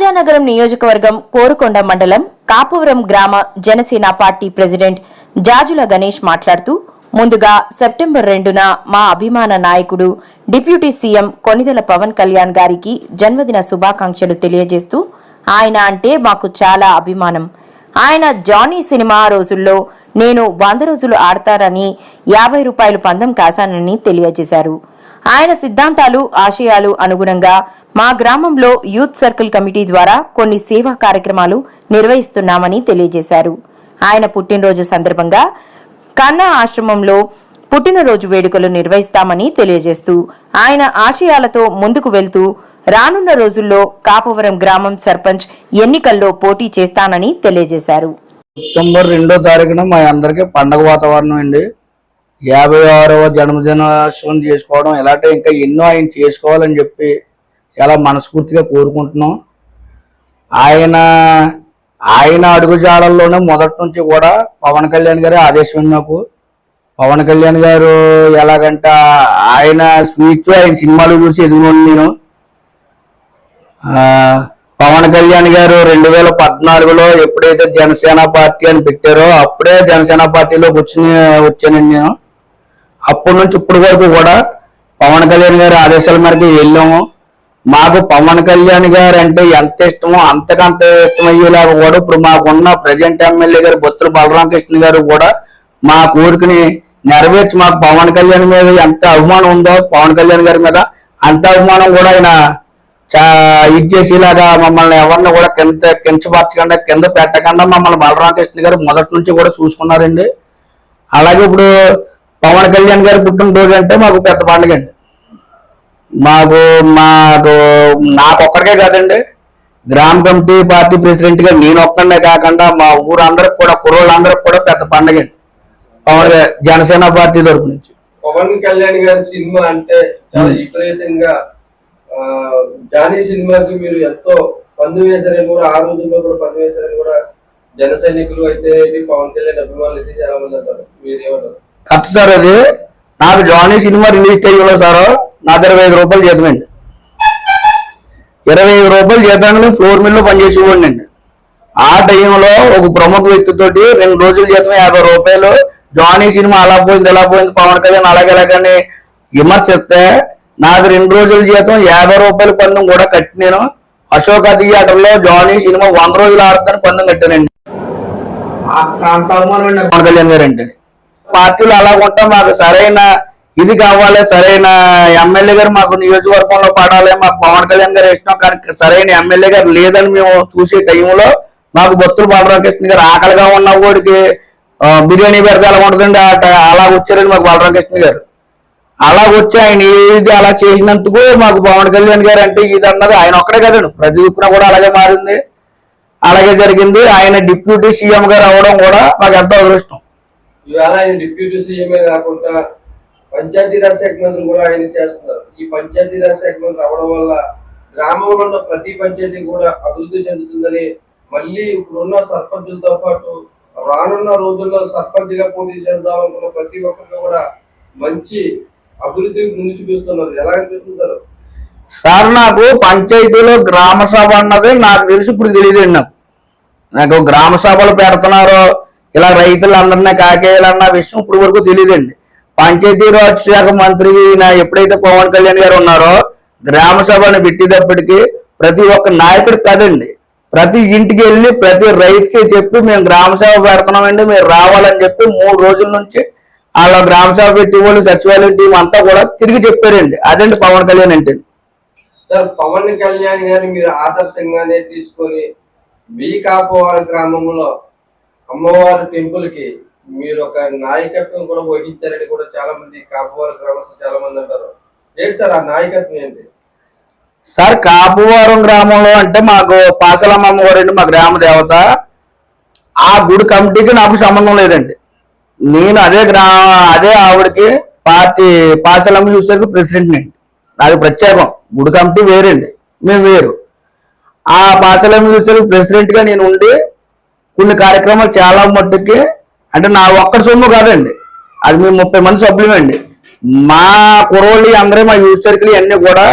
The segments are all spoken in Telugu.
రాజానగరం నియోజకవర్గం కోరుకొండ మండలం కాపువరం గ్రామ జనసేన పార్టీ ప్రెసిడెంట్ జాజుల గణేష్ మాట్లాడుతూ ముందుగా సెప్టెంబర్ రెండున మా అభిమాన నాయకుడు డిప్యూటీ సీఎం కొనిదెల పవన్ కళ్యాణ్ గారికి జన్మదిన శుభాకాంక్షలు తెలియజేస్తూ ఆయన అంటే మాకు చాలా అభిమానం. ఆయన జానీ సినిమా రోజుల్లో నేను వంద రోజులు ఆడతారని యాభై రూపాయలు పందం కాశానని తెలియజేశారు. ఆయన సిద్ధాంతాలు ఆశయాలు అనుగుణంగా మా గ్రామంలో యూత్ సర్కిల్ కమిటీ ద్వారా కొన్ని సేవా కార్యక్రమాలు నిర్వహిస్తున్నామని తెలియజేశారు. ఆయన పుట్టినరోజు సందర్భంగా కన్నా ఆశ్రమంలో పుట్టినరోజు వేడుకలు నిర్వహిస్తామని తెలియజేస్తూ ఆయన ఆశయాలతో ముందుకు వెళ్తూ రానున్న రోజుల్లో కాపవరం గ్రామం సర్పంచ్ ఎన్నికల్లో పోటీ చేస్తానని తెలియజేశారు. సెప్టెంబర్ రెండో తారీఖున మా అందరికీ పండగ వాతావరణం అండి. యాభై ఆరవ జన్మదినోత్సవం చేసుకోవడం ఇలాంటి ఇంకా ఎన్నో ఆయన చేసుకోవాలని చెప్పి చాలా మనస్ఫూర్తిగా కోరుకుంటున్నాం. ఆయన ఆయన అడుగుజాడల్లోనే మొదటి నుంచి కూడా పవన్ కళ్యాణ్ గారి ఆదేశం నాకు. పవన్ కళ్యాణ్ గారు ఎలాగంటే ఆయన స్పీచ్ ఆయన సినిమాలు చూసి ఎదుగున్నాను నేను. పవన్ కళ్యాణ్ గారు రెండు వేల పద్నాలుగులో ఎప్పుడైతే జనసేన పార్టీ అని పెట్టారో అప్పుడే జనసేన పార్టీలో కూర్చుని వచ్చానండి నేను. అప్పటి నుంచి ఇప్పటి వరకు కూడా పవన్ కళ్యాణ్ గారి ఆదేశాల మేరకు వెళ్ళాము. మాకు పవన్ కళ్యాణ్ గారు అంటే ఎంత ఇష్టమో అంతకంత ఇష్టం అయ్యేలాగా కూడా ఇప్పుడు మాకున్న ప్రజెంట్ ఎమ్మెల్యే గారు బొత్తుల బలరామకృష్ణ గారు కూడా మా కోరికని నెరవేర్చి మాకు పవన్ కళ్యాణ్ మీద ఎంత అభిమానం ఉందో పవన్ కళ్యాణ్ గారి మీద అంత అభిమానం కూడా ఆయన ఇచ్చేసేలాగా ఇది చేసేలాగా మమ్మల్ని ఎవరిని కూడా కింద కించపరచకుండా కింద పెట్టకుండా మమ్మల్ని బలరామకృష్ణ గారు మొదటి నుంచి కూడా చూసుకున్నారండి. అలాగే ఇప్పుడు పవన్ కళ్యాణ్ గారి పుట్టినరోజు అంటే మాకు పెద్ద పండుగ అండి. మాకు మాకు నాకు ఒక్కడికే కాదండి. గ్రామ కమిటీ పార్టీ ప్రెసిడెంట్గా నేను ఒక్కడే కాకుండా మా ఊరందరికి కూడా కుర్రోళ్ళందరికి కూడా పెద్ద పండుగ అండి. పవన్ జనసేన పార్టీ తరపు నుంచి. పవన్ కళ్యాణ్ గారి సినిమా అంటే చాలా విపరీతంగా జానీ సినిమాకి మీరు ఎంతో పందు వేశారని కూడా ఆ రోజుల్లో కూడా పందు వేశారని కూడా జన సైనికులు అయితే పవన్ కళ్యాణ్ అభిమానులు అయితే చాలా మంది అంటారు. మీరేమంటారు? కరెక్ట్ సార్ అది. నాకు జానీ సినిమా రిలీజ్ టైంలో సార్ నాకు ఇరవై ఐదు రూపాయలు జీతం అండి ఇరవై ఐదు రూపాయలు జీతాన్ని ఫ్లోర్ మిల్లో పనిచేసేవాడిని అండి ఆ టైంలో ఒక ప్రముఖ వ్యక్తితోటి రెండు రోజుల జీతం యాభై రూపాయలు. జానీ సినిమా అలా పోయింది ఎలా పోయింది పవన్ కళ్యాణ్ అలాగే అలాగని విమర్శిస్తే నాకు రెండు రోజుల జీతం యాభై రూపాయల పందెం కూడా కట్టి నేను. అశోక థియేటర్లో జానీ సినిమా వంద రోజులు ఆడతాను పందెం కట్టానండి. అంత అవమానం పవన్ కళ్యాణ్ గారు అంటే పార్టీలు అలా ఉంటాం మాకు సరైన ఇది కావాలి సరైన ఎమ్మెల్యే గారు మాకు నియోజకవర్గంలో పడాలి మాకు పవన్ కళ్యాణ్ గారు ఇష్టం కానీ సరైన ఎమ్మెల్యే గారు లేదని మేము చూసే టైంలో మాకు బొత్తులు బాలరామకృష్ణ గారు ఆకలిగా ఉన్న వాడికి బిర్యానీ పెడితే ఎలా ఉంటుందండి అలా వచ్చారండి మాకు బాలరామకృష్ణ గారు. అలా వచ్చి ఆయన ఏది అలా చేసినందుకు మాకు పవన్ కళ్యాణ్ గారు అంటే ఇది అన్నది ఆయన ఒక్కడే కదండి ప్రతి దిక్కున కూడా అలాగే మారింది. అలాగే జరిగింది ఆయన డిప్యూటీ సీఎం గారు అవడం కూడా మాకు ఎంతో అదృష్టం. ఇవాళ ఆయన డిప్యూటీ సీఎంఏ కాకుండా పంచాయతీరాజ్ శాఖ మంత్రి కూడా ఆయన చేస్తున్నారు. ఈ పంచాయతీరాజ్ శాఖ మంత్రి అవడం వల్ల గ్రామంలో ఉన్న ప్రతి పంచాయతీ కూడా అభివృద్ధి చెందుతుందని మళ్ళీ ఇప్పుడున్న సర్పంచులతో పాటు రానున్న రోజుల్లో సర్పంచ్గా పోటీ చేద్దాం అనుకున్న ప్రతి ఒక్కరికి కూడా మంచి అభివృద్ధి ముందు చూపిస్తున్నారు. ఎలా అనిపిస్తుంటారు? సార్ నాకు పంచాయతీలో గ్రామ సభ అన్నది నాకు తెలిసి ఇప్పుడు తెలియదండి నాకు. నాకు గ్రామ సభలు పెడుతున్నారు ఇలా రైతులందరినీ కాకేయాలన్న విషయం ఇప్పుడు వరకు తెలియదండి. పంచాయతీరాజ్ శాఖ మంత్రి నా ఎప్పుడైతే పవన్ కళ్యాణ్ గారు ఉన్నారో గ్రామ సభను పెట్టేటప్పటికి ప్రతి ఒక్క నాయకుడు కదండి. ప్రతి ఇంటికి వెళ్ళి ప్రతి రైతుకి చెప్పి మేము గ్రామ సభ పెడుతున్నామండి మీరు రావాలని చెప్పి మూడు రోజుల నుంచి వాళ్ళ గ్రామ సభ పెట్టి వాళ్ళు సచివాలయం టీం అంతా కూడా తిరిగి చెప్పారండి. అదండి పవన్ కళ్యాణ్ అంటే. పవన్ కళ్యాణ్ గారిని మీరు ఆదర్శంగానే తీసుకొని మీ గ్రామంలో అమ్మవారి టెంపుల్కి మీరు ఒక నాయకత్వం కూడా వహించారని కూడా చాలా మంది కాపవారి గ్రామస్తులు చాలా మంది అంటారు. ఏంటి సార్ ఆ నాయకత్వం ఏంటి? సార్ కాపువారం గ్రామంలో అంటే మాకు పాసలమ్మ గారండి మా గ్రామ దేవత. ఆ గుడి కమిటీకి నాకు సంబంధం లేదండి. నేను అదే గ్రా అదే ఆవిడకి పార్టీ పాసలమ్మ చూసేకి ప్రెసిడెంట్ అండి నాకు ప్రత్యేకం. గుడి కమిటీ వేరండి. మేము వేరు. ఆ పాసలమ్మ చూసేకి ప్రెసిడెంట్గా నేను ఉండి కొన్ని కార్యక్రమాలు చాలా మట్టుకి అంటే నా ఒక్కడి సొమ్ము కాదండి. అది మేము ముప్పై మంది సభ్యులమండి మా కురవళ్ళు అందరూ మా యూత్ సర్కిల్ అన్ని కూడా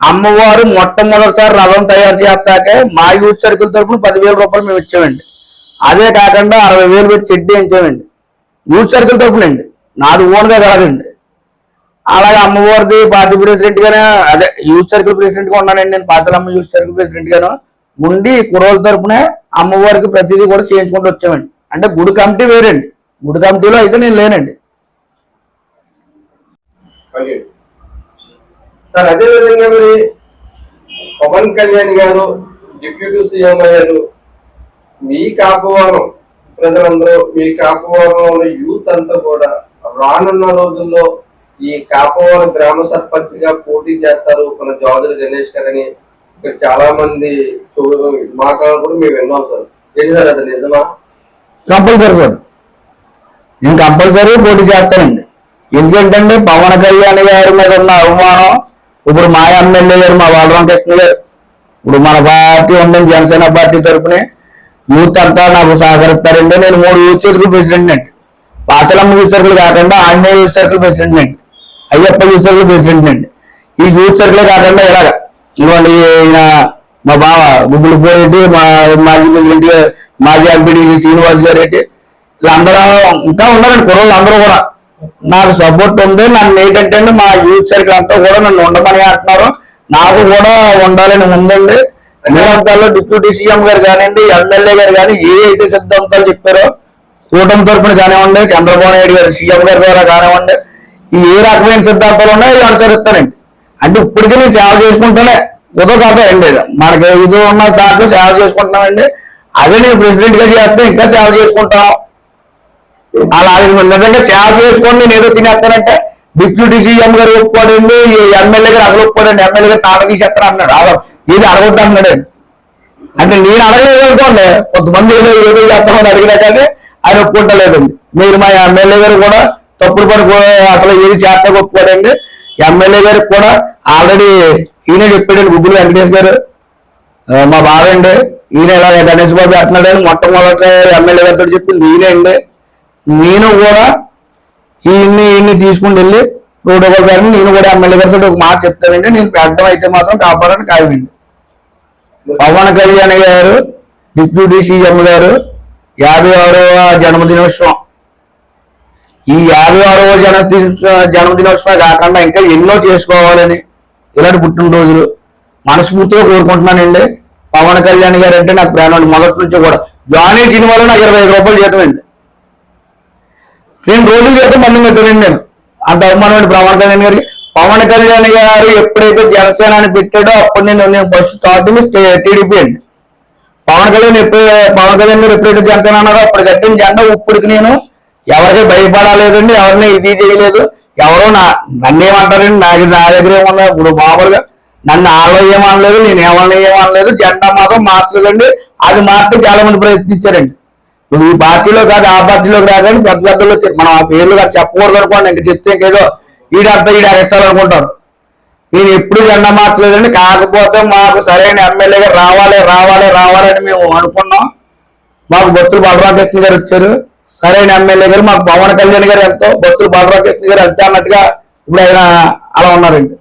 అమ్మవారు మొట్టమొదటిసారి రథం తయారు చేస్తాకే మా యూత్ సర్కిల్ తరఫున పదివేల రూపాయలు మేము ఇచ్చామండి. అదే కాకుండా అరవై వేలు పెట్టి షెడ్ వేయించామండి యూత్ సర్కిల్ తరఫునండి నాది ఓన్గా కాదండి. అలాగే అమ్మవారిది పార్టీ ప్రెసిడెంట్ గానే అదే యూత్ సర్కిల్ ప్రెసిడెంట్గా ఉన్నానండి నేను పాసలమ్మ యూత్ సర్కిల్ ప్రెసిడెంట్ గాను ఉండి కురవల తరఫునే అమ్మవారికి ప్రతిదీ కూడా చేయించుకుంటూ వచ్చామండి. అంటే గుడి కమిటీ వేరండి. గుడి కమిటీలో అయితే నేను లేనండి. సార్ అదే విధంగా మరి పవన్ కళ్యాణ్ గారు డిప్యూటీ సీఎం అయ్యారు. మీ కాపువారం ప్రజలందరూ మీ కాపువారంలో యూత్ అంతా కూడా రానున్న రోజుల్లో ఈ కాపవరం గ్రామ సర్పంచ్గా పోటీ చేస్తారు. మన జోదరి గణేష్ గారు అని ఇక్కడ చాలా మంది చూ- మాట్లాడడం కూడా మేము విన్నాం సార్. ఏంటి సార్ అది నిజమా? Compulsory sir. నేను కంపల్సరీ పోటీ చేస్తానండి. ఎందుకంటే పవన్ కళ్యాణ్ గారి మీద ఉన్న అవమానం ఇప్పుడు మా ఎమ్మెల్యే గారు మా బలరామ కృష్ణ గారు. ఇప్పుడు మన పార్టీ ఉందని జనసేన పార్టీ తరఫున యూత్ అంతా నాకు సహకరిస్తారండి నేను మూడు యూత్ సర్కిల్ ప్రెసిడెంట్ అండి. పాచలమ్మ యూత్ సర్కిల్ కాకుండా ఆంజనేయ యూత్ సర్కిల్ ప్రెసిడెంట్ అండి. అయ్యప్ప యూత్ సర్కిల్ ప్రెసిడెంట్ అండి. ఈ యూత్ సర్కిల్ కాకుండా ఇలాగా ఇవ్వండి ఈయన మా బావ గుబ్బులు పోరెడ్డి మా మాజీ ప్రెసిడెంట్ మాజీ ఎంపీడీ శ్రీనివాస్ గారు ఏంటి? వీళ్ళందరూ ఇంకా ఉన్నారండి కుర్రోళ్ళు అందరూ కూడా. నాకు సపోర్ట్ ఉంది నన్ను ఏంటంటే మా యూత్ సర్కిల్ అంతా కూడా నన్ను ఉండమని అంటున్నారు. నాకు కూడా ఉండాలని ఉందండి నిరంతరాల్లో డిప్యూటీ సీఎం గారు కానివ్వండి ఎమ్మెల్యే గారు కానీ ఏ అయితే సిద్ధాంతాలు చెప్పారో కూటమి తరపున కానివ్వండి చంద్రబాబు నాయుడు గారు సీఎం గారి ద్వారా కానివ్వండి ఈ ఏ రకమైన సిద్ధాంతాలు ఉన్నాయో అనుసరిస్తానండి అంటే ఇప్పటికీ నేను సేవ చేసుకుంటానే ఉదో కాదు అండి మనకి ఇది ఉన్న దాంట్లో సేవ చేసుకుంటున్నామండి. అదే నేను ప్రెసిడెంట్గా చేస్తే ఇంకా సేవ చేసుకుంటాం. అలా నిజంగా సేవ చేసుకొని నేను ఏదో తినేస్తానంటే డిప్యూటీ సీఎం గారు ఒప్పుకోడండి ఈ ఎమ్మెల్యే గారు అసలు ఒప్పుకోడండి ఎమ్మెల్యే గారు తాట తీసేస్తాను అన్నాడు అలా ఇది అడగొద్దు అన్నాడు అంటే నేను అడగలేదు అనుకోండి కొంతమంది ఏదో ఏదో చేస్తామని అడిగినా కానీ ఆయన ఒప్పుకుంటలేదండి. మీరు మా ఎమ్మెల్యే గారు కూడా తప్పుడు పని అసలు ఏది చేస్తా ఒప్పుకోడండి. ఎమ్మెల్యే గారికి కూడా ఆల్రెడీ ఈయన చెప్పాడు గుగ్గులు వెంకటేష్ గారు. మా బావ అండి. ఈయన ఇలా గణేష్ బాబు అంటున్నాడని మొట్టమొదట ఎమ్మెల్యే గారితో చెప్పింది ఈయన అండి. నేను కూడా ఈయన్ని ఈయన్ని తీసుకుని వెళ్ళి ప్రోటోకాల్ గారిని నేను కూడా ఎమ్మెల్యే గారితో ఒక మాట చెప్తానండి. నేను పెట్టడం అయితే మాత్రం కాపాడని ఖాయమండి పవన్ కళ్యాణ్ గారు డిప్యూటీ సీఎం గారు యాభై ఆరవ జన్మదినోత్సవం. ఈ యాభై ఆరవ జన జన్మదినోత్సవం కాకుండా ఇంకా ఎన్నో చేసుకోవాలని ఇలాంటి పుట్టినరోజులు మనస్ఫూర్తిగా కోరుకుంటున్నానండి. పవన్ కళ్యాణ్ గారు అంటే నాకు ప్రాణం మొదటి నుంచి కూడా. జానీ సినిమాలో నాకు ఇరవై ఐదు రూపాయలు జీతం అండి. రెండు రోజులు జీతం బంధం పెట్టానండి నేను. అంత అభిమానమైన పవన్ కళ్యాణ్ గారికి. పవన్ కళ్యాణ్ గారు ఎప్పుడైతే జనసేన అని పెట్టాడో అప్పుడు నేను నేను ఫస్ట్ స్టార్టింగ్ టీడీపీ అండి. పవన్ కళ్యాణ్ ఎప్పుడు పవన్ కళ్యాణ్ గారు ఎప్పుడైతే జనసేన అన్నారో అప్పుడు కట్టిన జెండా ఇప్పటికి నేను ఎవరికి భయపడలేదండి ఎవరిని ఇది చేయలేదు. ఎవరో నా నన్ను ఏమంటారండి నాకు నా దగ్గర ఏమన్నా ఇప్పుడు మామూలుగా నన్ను ఆలో ఏమనలేదు నేను ఏమన్నా ఏమనలేదు జెండా మాత్రం మార్చలేదండి. అది మార్చి చాలా మంది ప్రయత్నించారండి. నువ్వు ఈ పార్టీలో కాదు ఆ పార్టీలోకి రాదని పెద్ద పెద్దలు మనం ఆ పేర్లు కాదు చెప్పకూడదు అనుకోండి ఇంక చెప్తే ఇంకేదో ఈడంతా ఈడ అనుకుంటారు. నేను ఎప్పుడు జెండా మార్చలేదండి. కాకపోతే మాకు సరైన ఎమ్మెల్యేగా రావాలి రావాలి రావాలని మేము అనుకున్నాం. మాకు బొత్తులు బలరామకృష్ణ గారు వచ్చారు. సరైన ఎమ్మెల్యే గారు మాకు పవన్ కళ్యాణ్ గారు ఎంతో భక్తులు బాలరామకృష్ణ గారు ఎంత అన్నట్టుగా ఇప్పుడు ఆయన అలా ఉన్నారండి.